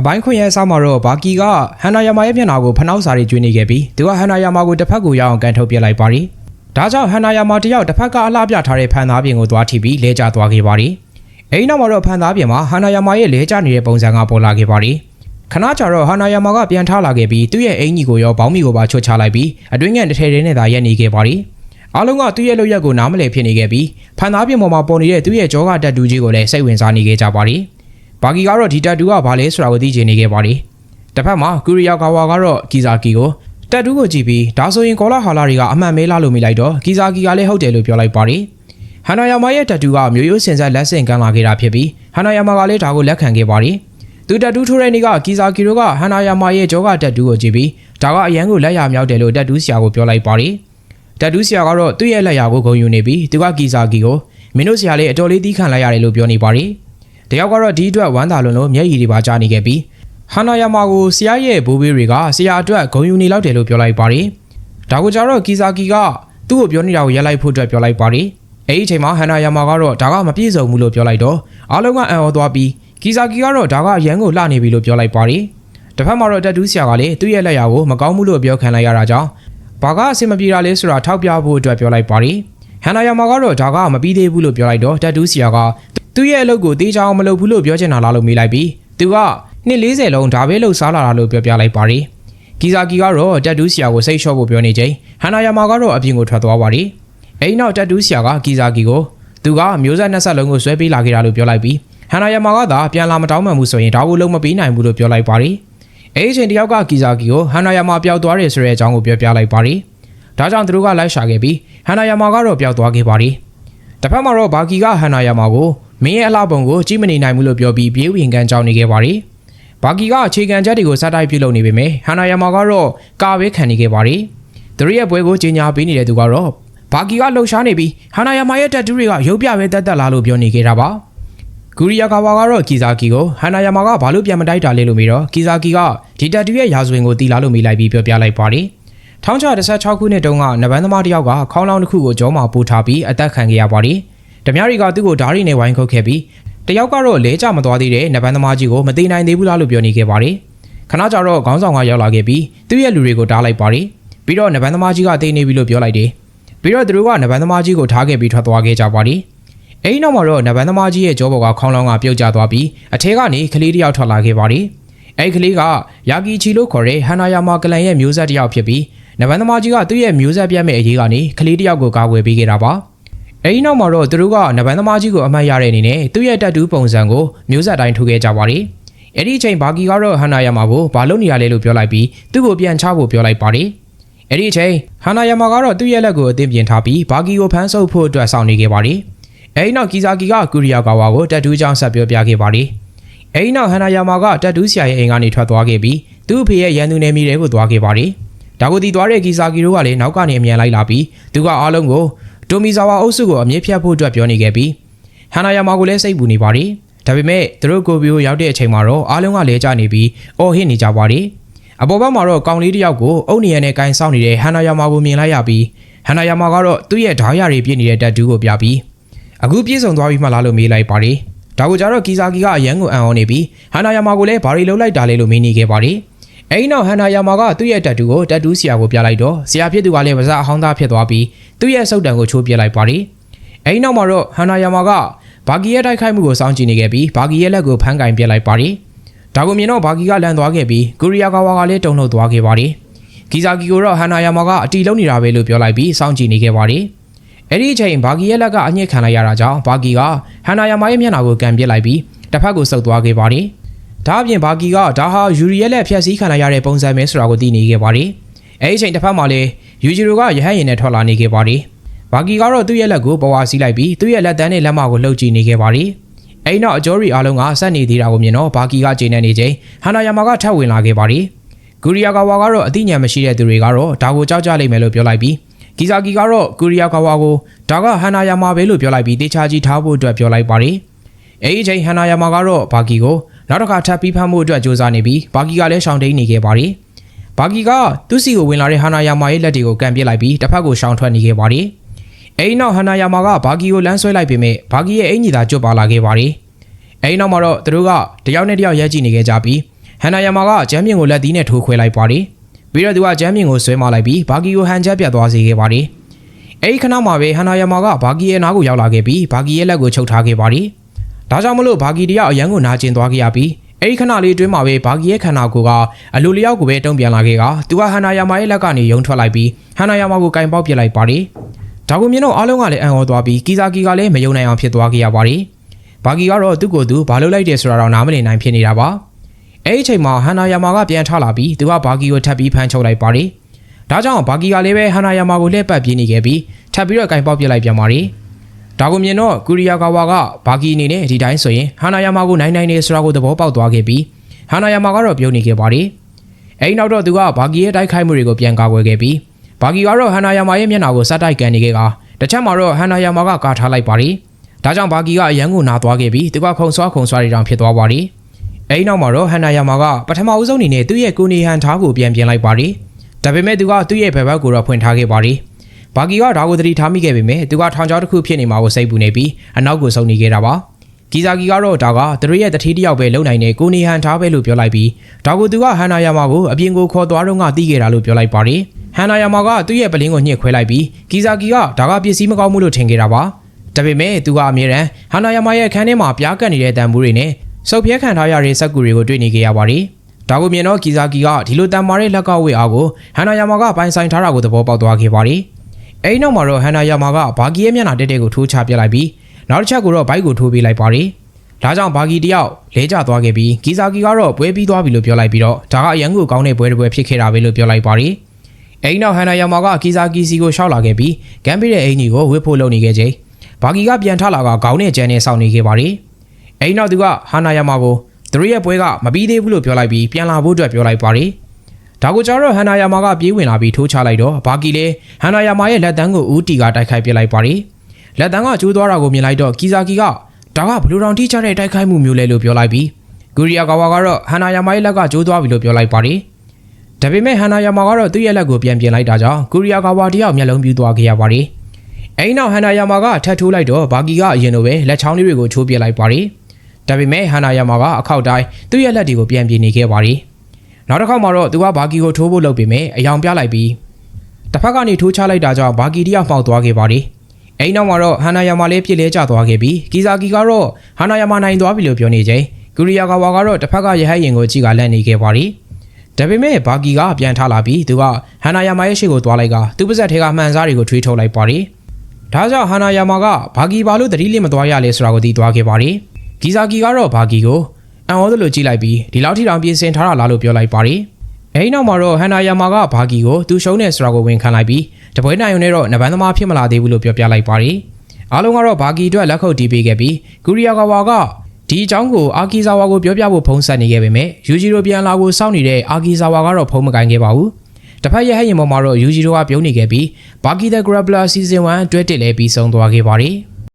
အပိုင်းခွင့်ရဲ့အစားမှာတော့ဘာကီကဟန်နာယာမာရဲ့မျက်နှာကိုဖနှောက်စာတွေကျွေးနေခဲ့ပြီးသူကဟန်နာယာမာကိုတစ်ဖက်ကိုရောက်အောင်ကန်ထုတ်ပြလိုက်ပါရီဒါကြောင့်ဟန်နာယာမာတယောက်တစ်ဖက်ကအလှပြထားတဲ့ဖန်သားပြင်ကိုသွားထိပြီးလဲကျသွားခဲ့ပါရီအဲဒီနောက်မှာတော့ဖန်သားပြင်မှာဟန်နာယာမာရဲ့လဲကျနေတဲ့ပုံစံကပေါ်လာခဲ့ပါရီခဏကြာတော့ဟန်နာယာမာကပြန်ထားလာခဲ့ပြီးသူ့ရဲ့အင်ကြီးကိုရောဘောင်းမီကိုပါချွတ်ချလိုက်ပြီးအတွင်းငန်တစ်ထည်ထည်နဲ့သာရက်နေခဲ့ပါရီအားလုံးကသူ့ရဲ့လုပ်ရက်ကိုနားမလည်ဖြစ်နေခဲ့ပြီးဖန်သားပြင်ပေါ်မှာပေါ်နေတဲ့သူ့ရဲ့ကြောကတက်တူကြီးကိုလည်းစိတ်ဝင်စားနေခဲ့ကြပါရီ ဘာကီကတော့ဒီတက်တူကဘာလဲဆိုတာကိုသိချင်နေခဲ့ပါတယ်။တစ်ဖက်မှာကူရီယာကာဝါကတော့ကီဇာကီကိုတက်တူကိုကြည့်ပြီးဒါဆိုရင်ကောလာဟာလာတွေကအမှန်မဲလာလို့မိလိုက်တော့ကီဇာကီကလည်းဟုတ်တယ်လို့ပြောလိုက်ပါတယ်။ဟန်နာယာမာရဲ့တက်တူကမျိုးရိုးစင်ဆက်လက်ဆင့်ကမ်းလာခဲ့တာဖြစ်ပြီးဟန်နာယာမာကလည်းဒါကိုလက်ခံခဲ့ပါတယ်။သူတက်တူထိုးတဲ့နေ့ကကီဇာကီတို့ကဟန်နာယာမာရဲ့ကြောကတက်တူကိုကြည့်ပြီးဒါကအရန်ကိုလက်ရမြောက်တယ်လို့တက်တူဆရာကိုပြောလိုက်ပါတယ်။တက်တူဆရာကတော့သူ့ရဲ့လက်ရကိုဂုဏ်ယူနေပြီးသူကကီဇာကီကိုမင်းတို့ဆရာလေးအတော်လေးသီးခံလိုက်ရတယ်လို့ပြောနေပါတယ်။ တယောက်ကတော့ဒီအတွက်ဝမ်းသာလွန်းလို့မျက်ရည်တွေပါကျနေခဲ့ပြီးဟန်နာယာမာကိုဆရာရဲ့ဘိုးဘေးတွေကဆရာအတွက်ဂုဏ်ယူနေလောက်တယ်လို့ပြောလိုက်ပါတယ်။ဒါကိုကြတော့ကီဇာကီကသူ့ကိုပြောနေတာကိုရက်လိုက်ဖို့အတွက်ပြောလိုက်ပါတယ်။အဲဒီအချိန်မှာဟန်နာယာမာကတော့ဒါကမပြည့်စုံဘူးလို့ပြောလိုက်တော့အားလုံးကအံ့ဩသွားပြီးကီဇာကီကတော့ဒါကအရန်ကိုလှနေပြီလို့ပြောလိုက်ပါတယ်။တစ်ဖက်မှာတော့တက်တူးဆရာကလည်းသူ့ရဲ့လက်ရာကိုမကောင်းဘူးလို့ပြောခံလိုက်ရတာကြောင့်ဘာကအဆင်မပြေတာလဲဆိုတာထောက်ပြဖို့အတွက်ပြောလိုက်ပါတယ်။ဟန်နာယာမာကတော့ဒါကမပြီးသေးဘူးလို့ပြောလိုက်တော့တက်တူးဆရာက သူ့ရဲ့အလုပ်ကိုတေးချောင်းမလုပ်ဘူးလို့ပြောချင်တာလားလို့မေးလိုက်ပြီးသူကနှစ်40လုံးဒါပဲလှုပ်စားလာတာလို့ပြောပြလိုက်ပါတယ်။ကီဇာကီကတော့တက်တူးဆရာကိုစိတ်လျှော့ဖို့ပြောနေချိန်ဟန်နာယာမာကတော့အပြင်ကိုထွက်သွားပါတယ်။အဲဒီနောက်တက်တူးဆရာကကီဇာကီကိုသူကမျိုးဆက်နှစ်ဆက်လုံးကိုဆွဲပေးလာခဲ့တာလို့ပြောလိုက်ပြီးဟန်နာယာမာကသာပြန်လာမတောင်းမှန်ဘူးဆိုရင်ဒါကိုလုံးမပေးနိုင်ဘူးလို့ပြောလိုက်ပါတယ်။အဲဒီအချိန်တယောက်ကကီဇာကီကိုဟန်နာယာမာပျောက်သွားတယ်ဆိုတဲ့အကြောင်းကိုပြောပြလိုက်ပါတယ်။ဒါကြောင့်သူတို့ကလိုက်ရှာခဲ့ပြီးဟန်နာယာမာကတော့ပျောက်သွားခဲ့ပါတယ်။တစ်ဖက်မှာတော့ဘာကီကဟန်နာယာမာကို မင်းရဲ့အလှပုံကိုကြည့်မနေနိုင်ဘူးလို့ပြောပြီးပြေးဝင်ကန်ကြောင်းနေခဲ့ပါတယ်။ဘာကီကအခြေခံချက်တွေကိုစတိုက်ပြုလုပ်နေပေမဲ့ဟန်နာယာမာကတော့ကာပဲခံနေခဲ့ပါတယ်။သူတို့ရဲ့ပွဲကိုကြီးညာပေးနေတဲ့သူကတော့ဘာကီကလှုပ်ရှားနေပြီးဟန်နာယာမာရဲ့တက်တူးတွေကရုပ်ပြပဲတက်တက်လာလို့ပြောနေခဲ့တာပါ။ဂူရီယာကာဝါကတော့ကီဇာကီကိုဟန်နာယာမာကဘာလို့ပြန်မတိုက်တာလဲလို့မေးတော့ကီဇာကီကဒီတက်တူးရဲ့ရာဇဝင်ကိုတီလာလို့မေးလိုက်ပြီးပြောပြလိုက်ပါတယ်။1616ခုနှစ်တုန်းကနဗန်းသမားတစ်ယောက်ကခေါင်းလောင်းတစ်ခုကိုကြောမှာပို့ထားပြီးအသက်ခံခဲ့ရပါတယ်။ ဓမြရီကသူ့ကိုဓာရီနဲ့ဝိုင်းခုတ်ခဲ့ပြီးတယောက်ကတော့လဲကျမသွားသေးတဲ့နဗန်းသမားကြီးကိုမသိနိုင်သေးဘူးလားလို့ပြောနေခဲ့ပါတယ်။ခဏကြာတော့ခေါင်းဆောင်ကရောက်လာခဲ့ပြီးသူ့ရဲ့လူတွေကိုတားလိုက်ပါတယ်။ပြီးတော့နဗန်းသမားကြီးကတိတ်နေပြီလို့ပြောလိုက်တယ်။ပြီးတော့သူတို့ကနဗန်းသမားကြီးကိုထားခဲ့ပြီးထွက်သွားခဲ့ကြပါတယ်။အဲဒီနောက်မှာတော့နဗန်းသမားကြီးရဲ့ကြောဘော်ကခေါင်းလောင်းကပြုတ်ကျသွားပြီးအထဲကနေကလေးတစ်ယောက်ထွက်လာခဲ့ပါတယ်။အဲဒီကလေးကယာကီချီလို့ခေါ်တဲ့ဟန်နာယာမာကလန်ရဲ့မျိုးဆက်တစ်ယောက်ဖြစ်ပြီးနဗန်းသမားကြီးကသူ့ရဲ့မျိုးဆက်ပြတ်မဲ့အရေးကနေကလေးတစ်ယောက်ကိုကာကွယ်ပေးခဲ့တာပါ။ အဲဒီနောက်မှာတော့သူတို့ကနဗန်းသမားကြီးကိုအမှတ်ရတဲ့အနေနဲ့သူ့ရဲ့တက်တူးပုံစံကိုမျိုးဆက်တိုင်းထုတ်ခဲ့ကြပါတယ်။အဲဒီအချိန်ဘာကီကတော့ဟန်နာယာမာကိုဘာလုပ်နေရလဲလို့ပြောလိုက်ပြီးသူ့ကိုပြန်ချဖို့ပြောလိုက်ပါတယ်။အဲဒီအချိန်ဟန်နာယာမာကတော့သူ့ရဲ့လက်ကိုအသင်ပြင်ထားပြီးဘာကီကိုဖမ်းဆုပ်ဖို့အတွက်စောင့်နေခဲ့ပါတယ်။အဲဒီနောက်ကီဇာကီကကူရီယာကာဝါကိုတက်တူးကြောင်းဆက်ပြောပြခဲ့ပါတယ်။အဲဒီနောက်ဟန်နာယာမာကတက်တူးဆရာရဲ့အိမ်ကနေထွက်သွားခဲ့ပြီးသူ့အဖေရဲ့ရန်သူနယ်မြေတွေကိုသွားခဲ့ပါတယ်။ဒါကိုတီသွားတဲ့ကီဇာကီတို့ကလည်းနောက်ကနေအမြန်လိုက်လာပြီးသူကအားလုံးကို တိုမီဇာဝါအုပ်စုကိုအမြင့်ဖြတ်ဖို့အတွက်ပြောနေခဲ့ပြီးဟန်နာယာမာကိုလည်းစိတ်ပူနေပါတယ်။ဒါပေမဲ့သူတို့ကိုဘီကိုရောက်တဲ့အချိန်မှာတော့အားလုံးကလဲကျနေပြီးအော်ဟစ်နေကြပါတယ်။အပေါ်ဘက်မှာတော့ကောင်လေးတစ်ယောက်ကိုအုတ်နီရံနဲ့ကင်ဆောင်နေတဲ့ဟန်နာယာမာကိုမြင်လိုက်ရပြီးဟန်နာယာမာကတော့သူ့ရဲ့ဓာရတွေပြည့်နေတဲ့တက်တူးကိုပြပြီးအခုပြည့်စုံသွားပြီမှလားလို့မေးလိုက်ပါတယ်။ဒါကိုကြတော့ကီဇာကီကအရန်ကိုအံ့ဩနေပြီးဟန်နာယာမာကိုလည်းဘာတွေလုပ်လိုက်တာလဲလို့မေးနေခဲ့ပါတယ်။အဲဒီနောက်ဟန်နာယာမာကသူ့ရဲ့တက်တူးကိုတက်တူးဆရာကိုပြလိုက်တော့ဆရာဖြစ်သူကလည်းပါးစပ်အဟောင်းသားဖြစ်သွားပြီး သူ့ရဲ့စုပ်တံကိုချိုးပြလိုက်ပါတယ်။အဲဒီနောက်မှာတော့ဟန်နာယာမာကဘာဂီရဲ့တိုက်ခိုက်မှုကိုစောင့်ကြည့်နေခဲ့ပြီးဘာဂီရဲ့လက်ကိုဖမ်းကင်ပြလိုက်ပါတယ်။ဒါကိုမြင်တော့ဘာဂီကလန်သွားခဲ့ပြီးကူရီယာကာဝါကလည်းတုန်လှုပ်သွားခဲ့ပါတယ်။ဂီဇာကီကိုတော့ဟန်နာယာမာကအတီလုံးနေတာပဲလို့ပြောလိုက်ပြီးစောင့်ကြည့်နေခဲ့ပါတယ်။အဲ့ဒီအချိန်ဘာဂီရဲ့လက်ကအညစ်ခံလိုက်ရတာကြောင့်ဘာဂီကဟန်နာယာမာရဲ့မျက်နှာကိုကန်ပစ်လိုက်ပြီးတစ်ဖက်ကိုဆုပ်သွားခဲ့ပါတယ်။ဒါအပြင်ဘာဂီကဒါဟာယူရီရဲ့လက်ဖျက်ဆီးခံလိုက်ရတဲ့ပုံစံပဲဆိုတာကိုသိနေခဲ့ပါတယ်။ အဲ့ဒီအချိန်တစ်ဖက်မှာလည်းယူဂျီရိုကရဟတ်ရင်နဲ့ထွက်လာနေခဲ့ပါတယ်။ဘာဂီကတော့သူ့ရဲ့လက်ကိုပဝါစီးလိုက်ပြီးသူ့ရဲ့လက်တန်းနဲ့လက်မကိုလှုပ်ကြည့်နေခဲ့ပါတယ်။အဲ့နောက်အကျော်ရီအားလုံးကဆက်နေသေးတာကိုမြင်တော့ဘာဂီကချိန်နေနေချိန်ဟန်နာယာမာကထပ်ဝင်လာခဲ့ပါတယ်။ဂူရီယာကာဝါကတော့အသိဉာဏ်မရှိတဲ့သူတွေကတော့ဒါကိုကြောက်ကြလိမ့်မယ်လို့ပြောလိုက်ပြီးဂီဇာကီကတော့ဂူရီယာကာဝါကိုဒါကဟန်နာယာမာပဲလို့ပြောလိုက်ပြီးတေချာကြီးထားဖို့အတွက်ပြောလိုက်ပါတယ်။အဲ့ဒီချိန်ဟန်နာယာမာကတော့ဘာဂီကိုနောက်တစ်ခါထပ်ပြီးဖမ်းဖို့အတွက်ကြိုးစားနေပြီးဘာဂီကလည်းရှောင်တိန်နေခဲ့ပါတယ်။ ဘာဂီကသူ့စီကိုဝင်လာတဲ့ဟန်နာယာမာရဲ့လက်တွေကိုကန်ပစ်လိုက်ပြီးတစ်ဖက်ကိုရှောင်ထွက်နေခဲ့ပါတယ်။အဲ့ဒီနောက်ဟန်နာယာမာကဘာဂီကိုလမ်းဆွဲလိုက်ပေမဲ့ဘာဂီရဲ့အင်ကြီးသာကျွတ်ပါလာခဲ့ပါတယ်။အဲ့ဒီနောက်မှာတော့သူတို့ကတယောက်နဲ့တယောက်ရဲကြည့်နေခဲ့ကြပြီးဟဟန်နာယာမာကဂျမ်းမြင့်ကိုလက်သီးနဲ့ထိုးခွဲလိုက်ပါတယ်ပြီးတော့သူကဂျမ်းမြင့်ကိုဆွဲမလိုက်ပြီးဘာကီကိုဟန်ချက်ပြတ်သွားစေခဲ့ပါတယ်အဲဒီခဏမှာပဲဟန်နာယာမာကဘာကီရဲ့နားကိုရောက်လာခဲ့ပြီးဘာကီရဲ့လက်ကိုချုပ်ထားခဲ့ပါတယ်ဒါကြောင့်မလို့ဘာကီတယောက်အရန်ကိုနာကျင်သွားခဲ့ရပြီး အဲဒီခဏလေးအတွင်းမှာပဲဘာကီရဲ့ခန္ဓာကိုယ်ကအလိုလျောက်ကိုပဲတုံ့ပြန်လာခဲ့ကသူကဟန်နာယာမာရဲ့လက်ကနေယုံထွက်လိုက်ပြီးဟန်နာယာမာကိုကင်ပေါက်ပြစ်လိုက်ပါတယ်ဒါကိုမြင်တော့အားလုံးကလည်းအံ့ဩသွားပြီးကီဇာကီကလည်းမယုံနိုင်အောင်ဖြစ်သွားခဲ့ရပါတယ်ဘာကီကတော့သူ့ကိုယ်သူဘာလို့လိုက်တယ်ဆိုတာတော့နားမလည်နိုင်ဖြစ်နေတာပါအဲ့ဒီအချိန်မှာဟန်နာယာမာကပြန်ထလာပြီးသူကဘာကီကိုထပ်ပြီးဖမ်းချုပ်လိုက်ပါတယ်။ဒါကြောင့်ဘာကီကလည်းပဲဟန်နာယာမာကိုလှည့်ပတ်ပြေးနေခဲ့ပြီးထပ်ပြီးတော့ကင်ပေါက်ပြစ်လိုက်ပြန်ပါတယ်။ ဒါကိုမြင်တော့ကူရီယာကာဝါကဘာကီအနေနဲ့ဒီတိုင်းဆိုရင်ဟန်နာယာမာကိုနိုင်နိုင်နေဆိုတာကိုသဘောပေါက်သွားခဲ့ပြီးဟန်နာယာမာကတော့ပြုံးနေခဲ့ပါတယ်။အဲ့ဒီနောက်တော့သူကဘာကီရဲ့တိုက်ခိုက်မှုတွေကိုပြန်ကာကွယ်ခဲ့ပြီးဘာကီကတော့ဟန်နာယာမာရဲ့မျက်နှာကိုစတိုက်ကန်နေခဲ့ကတစ်ချက်မှာတော့ဟန်နာယာမာကကာထားလိုက်ပါတယ်။ဒါကြောင့်ဘာကီကအရန်ကိုနာသွားခဲ့ပြီးသူကခုံဆွားခုံဆွားတွေတောင်ဖြစ်သွားပါတယ်။အဲဒီနောက်မှာတော့ဟန်နာယာမာကပထမဦးဆုံးအနေနဲ့သူ့ရဲ့ကိုနေဟန်ထားကိုပြန်ပြင်လိုက်ပါတယ်။ဒါပေမဲ့သူကသူ့ရဲ့ဘယ်ဘက်ကိုတော့ဖွင့်ထားခဲ့ပါတယ်။ ဘာကီကဒါကိုသတိထားမိခဲ့ပေမဲ့သူကထောင်ချောင်းတစ်ခုဖြစ်နေမှာကိုစိတ်ပူနေပြီးအနောက်ကိုစုံနေခဲ့တာပါ။ကီဇာကီကတော့ဒါကသူတို့ရဲ့တတိတယောက်ပဲလုံနိုင်တဲ့ကိုနေဟန်ထားပဲလို့ပြောလိုက်ပြီးဒါကိုသူကဟန်နာယာမာကိုအပြင်ကိုခေါ်သွားတော့ကတီးခဲ့တာလို့ပြောလိုက်ပါတယ်။ဟန်နာယာမာကသူ့ရဲ့ပလင်းကိုညှစ်ခွဲလိုက်ပြီးကီဇာကီကဒါကပစ္စည်းမကောင်းမှုလို့ထင်ခဲ့တာပါ။ဒါပေမဲ့သူကအမြဲတမ်းဟန်နာယာမာရဲ့ခန်းထဲမှာပြားကတ်နေတဲ့တံမိုးတွေနဲ့စုပ်ပြဲခံထားရတဲ့စက်ကူတွေကိုတွေ့နေကြရပါတယ်။ဒါကိုမြင်တော့ကီဇာကီကဒီလိုတန်မာတဲ့လက်ကဝေအားကိုဟန်နာယာမာကပိုင်ဆိုင်ထားတာကိုသဘောပေါက်သွားခဲ့ပါတယ်။ အဲဒီနောက်မှာတော့ဟန်နာယာမာကဘာကီရဲ့မျက်နှာတက်တက်ကိုထိုးချပြလိုက်ပြီးနောက်တစ်ချက်ကိုတော့ဘိုက်ကိုထိုးပေးလိုက်ပါတယ်။ဒါကြောင့်ဘာကီတယောက်လဲကျသွားခဲ့ပြီးကီဇာကီကတော့ပွဲပြီးသွားပြီလို့ပြောလိုက်ပြီးတော့ဒါကအရန်ကိုကောင်းတဲ့ပွဲတစ်ပွဲဖြစ်ခဲ့တာပဲလို့ပြောလိုက်ပါတယ်။အဲဒီနောက်ဟန်နာယာမာကကီဇာကီစီကိုရှောက်လာခဲ့ပြီးဂမ်ဘီရဲ့အင်ကြီးကိုဝစ်ဖို့လုပ်နေခဲ့ချိန်ဘာကီကပြန်ထလာကခေါင်းနဲ့ကြမ်းနဲ့စောင့်နေခဲ့ပါတယ်။အဲဒီနောက်သူကဟာနာယာမာကိုသူတို့ရဲ့ပွဲကမပြီးသေးဘူးလို့ပြောလိုက်ပြီးပြန်လာဖို့အတွက်ပြောလိုက်ပါတယ်။ ဒါကိုကြတော့ဟန်နာယာမာကပြေးဝင်လာပြီးထိုးချလိုက်တော့ဘာကီလည်းဟန်နာယာမာရဲ့လက်တန်းကိုဦးတီကတိုက်ခိုက်ပစ်လိုက်ပါတယ်။လက်တန်းကကျိုးသွားတာကိုမြင်လိုက်တော့ကီဇာကီကဒါကဘလူတောင်ထိချတဲ့တိုက်ခိုက်မှုမျိုးလဲလို့ပြောလိုက်ပြီးဂူရီယာကာဝါကတော့ဟန်နာယာမာရဲ့လက်ကကျိုးသွားပြီလို့ပြောလိုက်ပါတယ်။ဒါပေမဲ့ဟန်နာယာမာကတော့သူ့ရဲ့လက်ကိုပြန်ပြင်လိုက်တာကြောင့်ဂူရီယာကာဝါတယောက်မျက်လုံးပြူးသွားခဲ့ရပါတယ်။အဲဒီနောက်ဟန်နာယာမာကထပ်ထိုးလိုက်တော့ဘာကီကအရင်လိုပဲလက်ချောင်းလေးတွေကိုချိုးပြလိုက်ပါတယ်။ဒါပေမဲ့ဟန်နာယာမာကအခောက်တိုင်းသူ့ရဲ့လက်တွေကိုပြန်ပြေနေခဲ့ပါတယ်။ နောက်တစ်ခေါက်မှာတော့သူကဘာကီကိုထိုးဖို့လုပ်ပေမဲ့အယောင်ပြလိုက်ပြီးတစ်ဖက်ကနေထိုးချလိုက်တာကြောင့်ဘာကီတယောက်မှောက်သွားခဲ့ပါတယ်။အဲဒီနောက်မှာတော့ဟန်နာယာမာလည်းပြစ်လဲကျသွားခဲ့ပြီးကီဇာကီကတော့ဟန်နာယာမာနိုင်သွားပြီလို့ပြောနေချိန်ဂူရီယာကာဝါကတော့တစ်ဖက်ကရဟတ်ရင်ကိုကြည့်ကလန့်နေခဲ့ပါတယ်။ဒါပေမဲ့ဘာကီကပြန်ထလာပြီးသူကဟန်နာယာမာရဲ့ရှေ့ကိုသွားလိုက်ကသူ့ပါဇက်ထဲကမှန်စားတွေကိုထွေးထုတ်လိုက်ပါတယ်။ဒါကြောင့်ဟန်နာယာမာကဘာကီဘာလို့သတိလစ်မသွားရလဲဆိုတာကိုသိသွားခဲ့ပါတယ်။ဂီဇာကီကတော့ဘာကီကို အန်ဩသလိုကြည့်လိုက်ပြီးဒီလောက်ထိတောင်ပြင်ဆင်ထားတာလားလို့ပြောလိုက်ပါတယ်။အဲဒီနောက်မှာတော့ဟန်နာယာမာကဘာကီကိုသူရှုံးနေဆိုတာကိုဝန်ခံလိုက်ပြီးတပွဲနိုင်ုံနဲ့တော့နဗန်းသမားဖြစ်မလာသေးဘူးလို့ပြောပြလိုက်ပါတယ်။အားလုံးကတော့ဘာကီအတွက်လက်ခုပ်တီးပေးခဲ့ပြီးကူရီယာကာဝါကဒီအကြောင်းကိုအာကီဇာဝါကိုပြောပြဖို့ဖုံးဆက်နေခဲ့ပေမဲ့ယူဂျီရိုပြန်လာကိုစောင့်နေတဲ့အာကီဇာဝါကတော့ဖုံးမကင်ခဲ့ပါဘူး။တစ်ဖက်ရဲ့ဟဲ့ရင်ပေါ်မှာတော့ယူဂျီရိုကပြုံးနေခဲ့ပြီးဘာကီ the grappler season 1အတွက်တစ်လည်းပြီးဆုံးသွားခဲ့ပါတယ်။